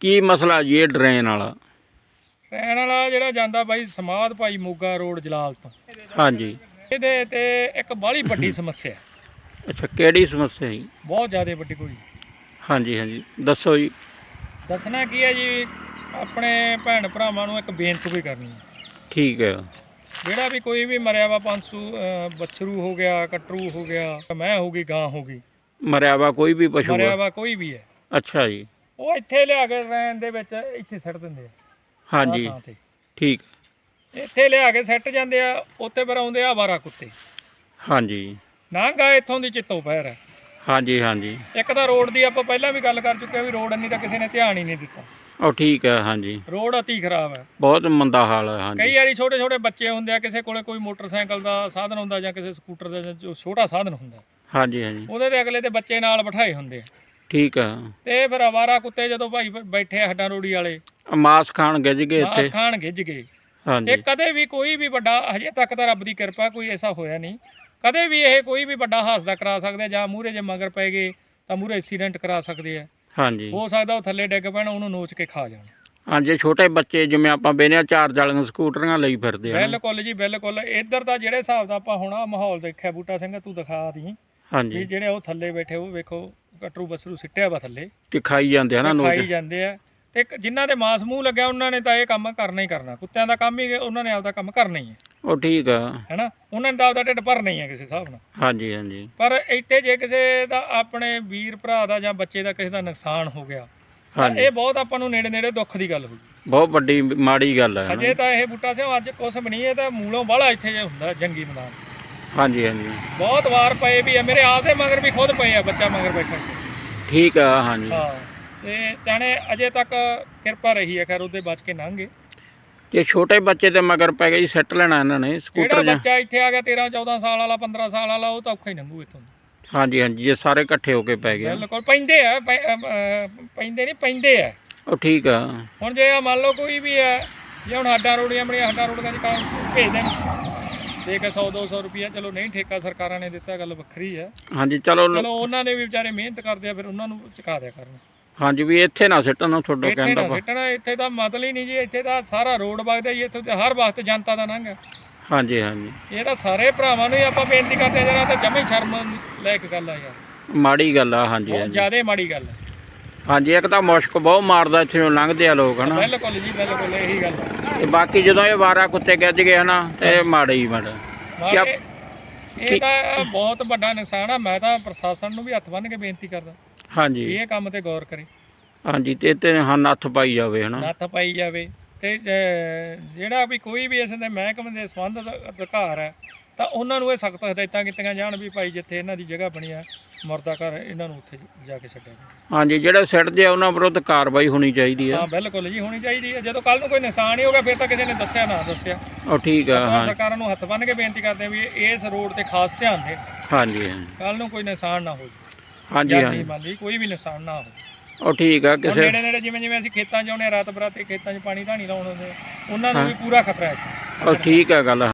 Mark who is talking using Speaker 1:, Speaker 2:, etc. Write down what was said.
Speaker 1: ਕੀ ਮਸਲਾ ਜੀ ਇਹ ਡਰੇਨ ਵਾਲਾ?
Speaker 2: ਰਹਿਣ ਵਾਲਾ ਜਿਹੜਾ ਜਾਂਦਾ ਬਾਈ ਸਮਾਧ ਭਾਈ ਮੋਗਾ ਰੋਡ ਜਲਾਲ ਤੋਂ।
Speaker 1: ਹਾਂਜੀ।
Speaker 2: ਇਹਦੇ ਤੇ ਇੱਕ ਬਾਹਲੀ ਵੱਡੀ ਸਮੱਸਿਆ ਹੈ।
Speaker 1: ਅੱਛਾ ਕਿਹੜੀ ਸਮੱਸਿਆ ਜੀ?
Speaker 2: ਬਹੁਤ ਜ਼ਿਆਦਾ ਵੱਡੀ ਕੋਈ।
Speaker 1: ਹਾਂਜੀ ਹਾਂਜੀ। ਦੱਸੋ ਜੀ।
Speaker 2: ਦੱਸਣਾ ਕੀ ਹੈ ਜੀ ਆਪਣੇ ਭੈਣ ਭਰਾਵਾਂ ਨੂੰ ਇੱਕ ਬੇਨਤੀ ਵੀ ਕਰਨੀ ਹੈ।
Speaker 1: ਠੀਕ ਹੈ।
Speaker 2: ਜਿਹੜਾ ਵੀ ਕੋਈ ਵੀ ਮਰਿਆ ਵਾ ਪੰਸੂ ਅਹ, ਬੱਛਰੂ ਹੋ ਗਿਆ ਕਟਰੂ ਹੋ ਗਿਆ ਮੈਂ ਹੋ ਗਈ ਗਾਂ ਹੋ ਗਈ।
Speaker 1: ਮਰਿਆ ਵਾ ਕੋਈ ਵੀ ਪਸ਼ੂ
Speaker 2: ਮਰਿਆ
Speaker 1: ਆ?
Speaker 2: ਵਾ ਕੋਈ ਵੀ ਹੈ।
Speaker 1: ਅੱਛਾ ਜੀ।
Speaker 2: ਉਹ ਇੱਥੇ ਲਿਆ ਕੇ ਰੈਨ ਦੇ ਵਿੱਚ ਇੱਥੇ ਸੱਟ ਦਿੰਦੇ ਆ।
Speaker 1: ਹਾਂਜੀ।
Speaker 2: ਥਾਂ ਤੇ।
Speaker 1: ਠੀਕ।
Speaker 2: ਇੱਥੇ ਲਿਆ ਕੇ ਸੱਟ ਜਾਂਦੇ ਆ ਉੱਥੇ ਫਿਰ ਆਉਂਦੇ ਆ ਆਵਾਰਾ ਕੁੱਤੇ।
Speaker 1: ਹਾਂਜੀ।
Speaker 2: ਨਾਂਗਾ ਇੱਥੋਂ ਦੀ ਚਿੱਤੋ ਪੈਰ ਹੈ
Speaker 1: ਹਾਂਜੀ ਹਾਂਜੀ।
Speaker 2: ਇੱਕ ਤਾਂ ਰੋਡ ਦੀ ਆਪਾਂ ਪਹਿਲਾਂ ਵੀ ਗੱਲ ਕਰ ਚੁੱਕੇ ਆ ਵੀ ਰੋਡ ਇੰਨੀ ਤਾਂ ਕਿਸੇ ਨੇ ਧਿਆਨ ਹੀ ਨਹੀਂ ਦਿੱਤਾ।
Speaker 1: ਉਹ ਠੀਕ ਹੈ ਹਾਂਜੀ।
Speaker 2: ਰੋਡ ਅਤੀ ਖਰਾਬ ਹੈ
Speaker 1: ਬਹੁਤ ਮੰਦਾ ਹਾਲ ਹੈ
Speaker 2: ਕਈ
Speaker 1: ਹਾਂਜੀ
Speaker 2: ਵਾਰੀ ਛੋਟੇ ਛੋਟੇ ਬੱਚੇ ਹੁੰਦੇ ਆ ਕਿਸੇ ਕੋਲੇ ਕੋਈ ਮੋਟਰਸਾਈਕਲ ਦਾ ਸਾਧਨ ਹੁੰਦਾ ਜਾਂ ਕਿਸੇ ਸਕੂਟਰ ਦਾ ਜਾਂ ਜੋ ਛੋਟਾ ਸਾਧਨ ਹੁੰਦਾ।
Speaker 1: ਹਾਂਜੀ ਹਾਂਜੀ।
Speaker 2: ਉਹਦੇ ਤੇ ਅਗਲੇ ਤੇ ਬੱਚੇ ਨਾਲ ਬਿਠਾਏ ਹੁੰਦੇ ਆ।
Speaker 1: ਠੀਕ ਹੈ
Speaker 2: ਤੇ ਫਿਰ ਆਵਾਰਾ ਕੁੱਤੇ ਜਦੋਂ ਭਾਈ ਬੈਠੇ ਆ ਹੱਡਾਂ ਰੋੜੀ ਵਾਲੇ।
Speaker 1: ਮਾਸ ਖਾਣ ਗਿੱਜ ਗਏ
Speaker 2: ਮਾਸ
Speaker 1: ਇੱਥੇ
Speaker 2: ਖਾਣ ਗਿੱਜ ਗਏ।
Speaker 1: ਹਾਂਜੀ।
Speaker 2: ਇਹ ਕਦੇ ਵੀ ਕੋਈ ਵੀ ਵੱਡਾ ਹਜੇ ਤੱਕ ਤਾਂ ਰੱਬ ਦੀ ਕਿਰਪਾ ਕੋਈ ਐਸਾ ਹੋਇਆ ਨਹੀਂ। ਕਦੇ ਵੀ ਇਹ ਕੋਈ ਵੀ ਵੱਡਾ ਹਾਦਸਾ ਕਰਾ ਸਕਦੇ ਆ ਜਾਂ ਮੂਹਰੇ ਜੇ ਮਗਰ ਪੈ ਗਏ ਤਾਂ ਮੂਹਰੇ ਐਕਸੀਡੈਂਟ ਕਰਾ ਸਕਦੇ ਆ।
Speaker 1: ਹਾਂਜੀ।
Speaker 2: ਹੋ ਸਕਦਾ ਉਹ ਥੱਲੇ ਡਿੱਗ ਪੈਣ ਉਹਨੂੰ ਨੋਚ ਕੇ ਖਾ ਜਾਣ।
Speaker 1: ਹਾਂਜੀ ਛੋਟੇ ਬੱਚੇ ਜਿਵੇਂ ਆਪਾਂ ਬੇਨਿਆ ਚਾਰ ਜਾਲੀਆਂ ਸਕੂਟਰੀਆਂ ਲਈ ਫਿਰਦੇ ਆ
Speaker 2: ਬਿਲਕੁਲ ਜੀ ਬਿਲਕੁਲ। ਇੱਧਰ ਦਾ ਜਿਹੜੇ ਹਿਸਾਬ ਦਾ ਆਪਾਂ ਹੁਣ ਆਹ ਮਾਹੌਲ ਦੇਖਿਆ ਬੂਟਾ ਸਿੰਘ ਤੂੰ ਦਿਖਾ ਦੀ।
Speaker 1: ਹਾਂਜੀ।
Speaker 2: ਜਿਹੜੇ ਉਹ ਥੱਲੇ ਬੈਠੇ ਉਹ ਵੇਖੋ ਕਟਰੂ ਬਸਰੂ ਸਿੱਟਿਆ ਵਾ ਥੱਲੇ।
Speaker 1: ਤੇ ਖਾਈ ਜਾਂਦੇ ਆ ਨਾ
Speaker 2: ਤੇ ਖਾਈ ਜਾਂਦੇ ਆ। ਤੇ ਇੱਕ ਜਿਨ੍ਹਾਂ ਦੇ ਮਾਸ ਮੂੰਹ ਲੱਗਿਆ ਉਹਨਾਂ ਨੇ ਤਾਂ ਇਹ ਕੰਮ ਕਰਨਾ ਹੀ ਕਰਨਾ। ਕੁੱਤਿਆਂ ਦਾ ਕੰਮ ਹੀ ਉਹਨਾਂ ਨੇ ਆਪਦਾ ਕੰਮ ਕਰਨਾ ਹੀ ਹੈ।
Speaker 1: ਉਹ ਠੀਕ ਆ।
Speaker 2: ਹੈਨਾ? ਉਹਨਾਂ ਨੇ ਤਾਂ ਆਪਦਾ ਢਿੱਡ ਭਰਨਾ ਹੀ ਹੈ ਕਿਸੇ ਹਿਸਾਬ ਨਾਲ।
Speaker 1: ਹਾਂਜੀ ਹਾਂਜੀ।
Speaker 2: ਪਰ ਇੱਥੇ ਜੇ ਕਿਸੇ ਦਾ ਆਪਣੇ ਵੀਰ ਭਰਾ ਦਾ ਜਾਂ ਬੱਚੇ ਦਾ ਕਿਸੇ ਦਾ ਨੁਕਸਾਨ ਹੋ ਗਿਆ ਤਾਂ
Speaker 1: ਹਾਂਜੀ।
Speaker 2: ਇਹ ਬਹੁਤ ਆਪਾਂ ਨੂੰ ਨੇੜੇ ਨੇੜੇ ਦੁੱਖ ਦੀ ਗੱਲ ਹੋਈ
Speaker 1: ਬਹੁਤ ਵੱਡੀ ਮਾੜੀ ਗੱਲ ਹੈ
Speaker 2: ਅਜੇ ਤਾਂ ਇਹ ਬੂਟਾ ਸਿੰਘ ਅੱਜ ਕੁਛ ਵੀ ਨਹੀਂ ਇਹ ਤਾਂ ਮੂਲੋਂ ਬਾਹਲਾ ਇੱਥੇ ਜੇ ਹੁੰਦਾ ਜੰਗੀ ਮੈਦਾਨ।
Speaker 1: ਹਾਂਜੀ ਹਾਂਜੀ।
Speaker 2: ਬਹੁਤ ਵਾਰ ਪਏ ਵੀ ਆ ਮੇਰੇ ਆਪ ਦੇ ਮਗਰ ਵੀ ਖੁਦ ਪਏ ਆ ਬੱਚਾ ਮਗਰ ਬੈਠਣ
Speaker 1: ਠੀਕ ਆ ਹਾਂਜੀ।
Speaker 2: ਹਾਂ ਤੇ ਚਾਹਣੇ ਅਜੇ ਤੱਕ ਕਿਰਪਾ ਰਹੀ ਹੈ ਖੈਰ ਉਹਦੇ ਬਚ ਕੇ ਲੰਘੇ।
Speaker 1: ਜੇ ਛੋਟੇ ਬੱਚੇ ਤੇ ਮਗਰ ਪੈ ਗਏ ਜੀ ਸੈੱਟ ਲੈਣਾ ਇਹਨਾਂ ਨੇ
Speaker 2: ਜਿਹੜਾ
Speaker 1: ਸਕੂਟਰ ਜਾਂ
Speaker 2: ਬੱਚਾ ਇੱਥੇ ਆ ਗਿਆ 13 14 ਸਾਲ ਵਾਲਾ 15 ਸਾਲ ਵਾਲਾ ਉਹ ਤਾਂ ਔਖਾ ਹੀ ਲੰਘੂ ਇੱਥੋਂ
Speaker 1: ਹਾਂਜੀ ਹਾਂਜੀ ਜੇ ਸਾਰੇ ਇਕੱਠੇ ਹੋ ਕੇ ਪੈ ਗਏ।
Speaker 2: ਬਿਲਕੁਲ ਪੈਂਦੇ ਆ ਪੈ- ਅਹ, ਅਹ, ਪੈਂਦੇ ਨਹੀਂ ਪੈਂਦੇ ਆ।
Speaker 1: ਉਹ ਠੀਕ ਆ।
Speaker 2: ਹੁਣ ਜੇ ਆ ਮੰਨ ਲਓ ਕੋਈ ਵੀ ਹੈ ਜੇ ਹੁਣ ਹੱਡਾਂ ਰੋੜੀਆਂ ਬਣੀਆਂ ਹੱਡਾਂ ਰੋੜੀਆਂ ਦੀ ਕੰਮ ਭੇਜ ਦੇਣ। ਦੇ ਕੇ 100 200 ਰੁਪਿਆ ਚਲੋ ਨਹੀਂ ਠੇਕਾ ਸਰਕਾਰਾਂ ਨੇ ਦਿੱਤਾ ਗੱਲ ਵੱਖਰੀ ਹੈ।
Speaker 1: ਹਾਂਜੀ ਚਲੋ
Speaker 2: ਚਲੋ ਉਹਨਾਂ ਨੇ ਵੀ ਵਿਚਾਰੇ ਮਿਹਨਤ ਕਰਦੇ ਆ ਫਿਰ ਉਹਨਾਂ ਨੂੰ ਚੁਕਾ ਦਿਆ ਕਰਨ।
Speaker 1: ਹਾਂਜੀ ਵੀ ਇੱਥੇ ਨਾ ਸਿੱਟਣ ਨੂੰ ਤੁਹਾਡਾ
Speaker 2: ਇੱਥੇ
Speaker 1: ਕਹਿੰਦਾ
Speaker 2: ਨਾ ਸਿੱਟਣਾ ਇੱਥੇ ਤਾਂ ਮਤਲਬ ਹੀ ਨਹੀਂ ਜੀ ਇੱਥੇ ਤਾਂ ਸਾਰਾ ਰੋਡ ਵਗਦਾ ਜੀ ਇੱਥੇ ਤੇ ਹਰ ਵਕਤ ਜਨਤਾ ਦਾ ਲੰਘ ਹੈ
Speaker 1: ਹਾਂਜੀ ਹਾਂਜੀ।
Speaker 2: ਇਹ ਤਾਂ ਸਾਰੇ ਭਰਾਵਾਂ ਨੂੰ ਹੀ ਆਪਾਂ ਬੇਨਤੀ ਕਰਦੇ ਆ ਜਰਾ ਤਾਂ ਜਮੇ ਸ਼ਰਮ ਲੈ ਕੇ ਗੱਲ ਆ ਯਾਰ।
Speaker 1: ਮਾੜੀ ਗੱਲ ਆ ਹਾਂਜੀ
Speaker 2: ਬਹੁਤ
Speaker 1: ਹਾਂਜੀ।
Speaker 2: ਜ਼ਿਆਦਾ ਮਾੜੀ ਗੱਲ ਹੈ
Speaker 1: ਹਾਂਜੀ ਇੱਕ ਤਾਂ ਮੁਸ਼ਕ ਬਹੁਤ ਮਾਰਦਾ ਇੱਥੇ ਨੂੰ ਲੰਘਦੇ ਆ ਲੋਕ ਹਨਾ।
Speaker 2: ਬਿਲਕੁਲ ਜੀ ਬਿਲਕੁਲ ਇਹੀ ਗੱਲ ਹੈ
Speaker 1: ਤੇ ਬਾਕੀ ਜਦੋਂ ਇਹ ਵਾਰਾ ਕੁੱਤੇ ਗੱਜ ਗਏ ਹਨਾ ਤੇ ਮਾੜਾ ਹੀ ਮਾੜਾ। ਕਿਆ-
Speaker 2: ਇਹ- ਤਾਂ ਬਹੁਤ ਵੱਡਾ ਨੁਕਸਾਨ ਆ ਮੈਂ ਤਾਂ ਪ੍ਰਸ਼ਾਸਨ ਨੂੰ ਵੀ ਹੱਥ ਬੰਨ੍ਹ ਕੇ ਬੇਨਤੀ ਕਰਦਾ।
Speaker 1: ਹਾਂਜੀ।
Speaker 2: ਇਹ ਕੰਮ ਤੇ ਗੌਰ ਕਰੇ।
Speaker 1: ਹਾਂਜੀ ਤੇ ਤੇ ਹਾਂ ਨੱਥ ਪਾਈ ਜਾਵੇ ਹਨਾ।
Speaker 2: ਨੱਥ ਪਾਈ ਜਾਵੇ ਤੇ ਜਿਹੜਾ ਵੀ ਕੋਈ ਵੀ ਇਸ ਦੇ ਮਹਿਕਮੇ ਦੇ ਸੰਬੰਧਿਤ ਅਧਿਕਾਰ ਹੈ ਤਾਂ ਉਹਨਾਂ ਨੂੰ ਇਹ ਸਖਤ ਹਦਾਇਤਾਂ ਕੀਤੀਆਂ ਜਾਣ ਵੀ ਭਾਈ ਜਿੱਥੇ ਇਹਨਾਂ ਦੀ ਜਗ੍ਹਾ ਬਣੀ ਆ ਮੁਰਦਾ ਘਰ ਇਹਨਾਂ ਨੂੰ ਉੱਥੇ ਜਾ ਕੇ ਛੱਡਿਆ ਜਾਵੇ।
Speaker 1: ਹਾਂਜੀ ਜਿਹੜੇ ਸਿੱਟਦੇ ਆ ਉਹਨਾਂ ਵਿਰੁੱਧ ਕਾਰਵਾਈ ਹੋਣੀ ਚਾਹੀਦੀ ਆ
Speaker 2: ਹਾਂ ਬਿਲਕੁਲ ਜੀ ਹੋਣੀ ਚਾਹੀਦੀ ਹੈ। ਜਦੋਂ ਕੱਲ ਨੂੰ ਕੋਈ ਨੁਕਸਾਨ ਹੀ ਹੋ ਗਿਆ ਫਿਰ ਤਾਂ ਕਿਸੇ ਨੇ ਦੱਸਿਆ ਨਾ ਦੱਸਿਆ।
Speaker 1: ਉਹ ਠੀਕ ਆ ਹਾਂ।
Speaker 2: ਸਰਕਾਰਾਂ ਨੂੰ ਹੱਥ ਬੰਨ੍ਹ ਕੇ ਬੇਨਤੀ ਕਰਦੇ ਹਾਂ ਵੀ ਇਸ ਰੋਡ ਤੇ ਖਾਸ ਧਿਆਨ ਦੇ।
Speaker 1: ਹਾਂਜੀ ਹਾਂਜੀ
Speaker 2: ਕੱਲ ਨੂੰ ਕੋਈ ਨੁਕਸਾਨ ਨਾ ਹੋ
Speaker 1: ਹਾਂਜੀ ਹਾਂਜੀ
Speaker 2: ਮਾਲੀ ਕੋਈ ਵੀ ਨੁਕਸਾਨ ਨਾ ਹੋ
Speaker 1: ਉਹ ਠੀਕ ਆ ਕਿਸੇ
Speaker 2: ਨੇੜੇ ਨੇੜੇ ਜਿਵੇਂ ਜਿਵੇਂ ਅਸੀਂ ਖੇਤਾਂ 'ਚ ਆਉਂਦੇ ਹਾਂ ਰਾਤ ਬਰਾਤੇ ਖੇਤਾਂ 'ਚ ਪਾਣੀ ਧਾਣੀ ਲਾਉਣ ਆਉਂਦੇ ਉਹਨਾਂ ਨੂੰ ਵੀ ਪੂਰਾ ਖਤਰਾ ਹੈ।
Speaker 1: ਉਹ ਠੀਕ ਆ ਗੱਲ